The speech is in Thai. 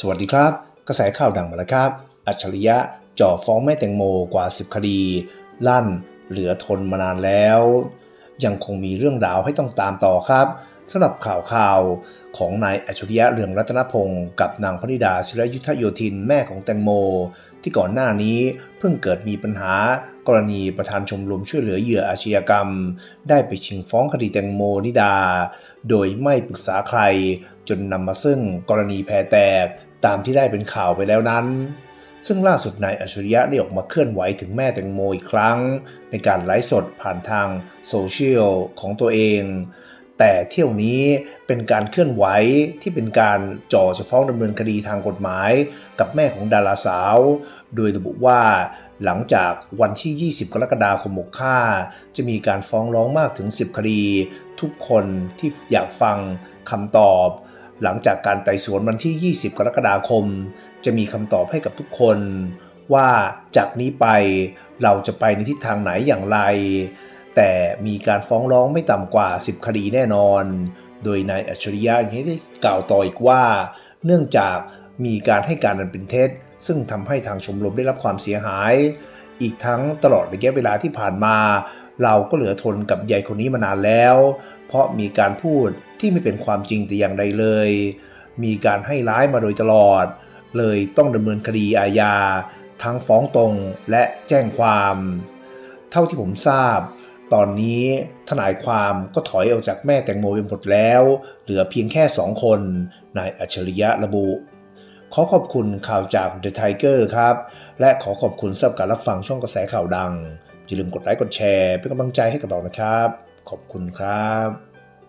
สวัสดีครับ กระแสข่าวดังมาแล้วครับ อัจฉริยะจ่อฟ้องแม่แตงโมกว่า 10 คดี ลั่น เหลือทนมานานแล้ว ยังคงมีเรื่องราวให้ต้องตามต่อครับ สำหรับข่าวข่าวของนายอัจฉริยะเรืองรัตนพงศ์กับนางพนิดาศิรยุทธโยธินแม่ของแตงโม ที่ก่อนหน้านี้เพิ่งเกิดมีปัญหากรณีประธานชมรมช่วยเหลือเหยื่ออาชญากรรม ได้ไปชิงฟ้องคดีแตงโมนิดา โดยไม่ปรึกษาใคร จนนำมาซึ่งกรณีแพรแตกตามที่ได้เป็นข่าวไปแล้วนั้น ซึ่งล่าสุดนายอัจฉริยะได้ออกมาเคลื่อนไหวถึงแม่แตงโมอีกครั้ง ในการไลฟ์สดผ่านทางโซเชียลของตัวเอง แต่เที่ยวนี้เป็นการเคลื่อนไหวที่เป็นการจ่อจะฟ้องดำเนินคดีทางกฎหมาย กับแม่ของดาราสาว โดยระบุว่าหลังจากวันที่ 20 กรกฎาคม65จะมีการฟ้องร้องมากถึง 10 คดี ทุกคนที่อยากฟังคำตอบ หลังจากการไต่สวนวันที่ 20 กรกฎาคม จะมีคำตอบให้กับทุกคน ว่าจากนี้ไปเราจะไปในทิศทางไหนอย่างไร แต่มีการฟ้องร้องไม่ต่ำกว่า 10 คดีแน่นอน โดยนายอัจฉริยะยังได้กล่าวต่ออีกว่า เนื่องจากมีการให้การอันเป็นเท็จ ซึ่งทำให้ทางชมรมได้รับความเสียหาย อีกทั้งตลอดระยะเวลาที่ผ่านมา เราก็เหลือทนกับยายคนนี้มานานแล้ว เพราะมีการพูดที่ไม่เป็นความจริงแต่อย่างใดเลย มีการให้ร้ายมาโดยตลอด เลยต้องดำเนินคดีอาญา ทั้งฟ้องตรงและแจ้งความ เท่าที่ผมทราบ ตอนนี้ทนายความก็ถอยออกจากแม่แตงโมไปหมดแล้ว เหลือเพียงแค่สองคน นายอัจฉริยะระบุ ขอขอบคุณข่าวจาก The Tiger ครับ และขอขอบคุณสำหรับการรับฟังช่องกระแสข่าวดัง อย่าลืมกดไลค์กดแชร์เป็นกำลังใจให้กับเรานะครับ ขอบคุณครับ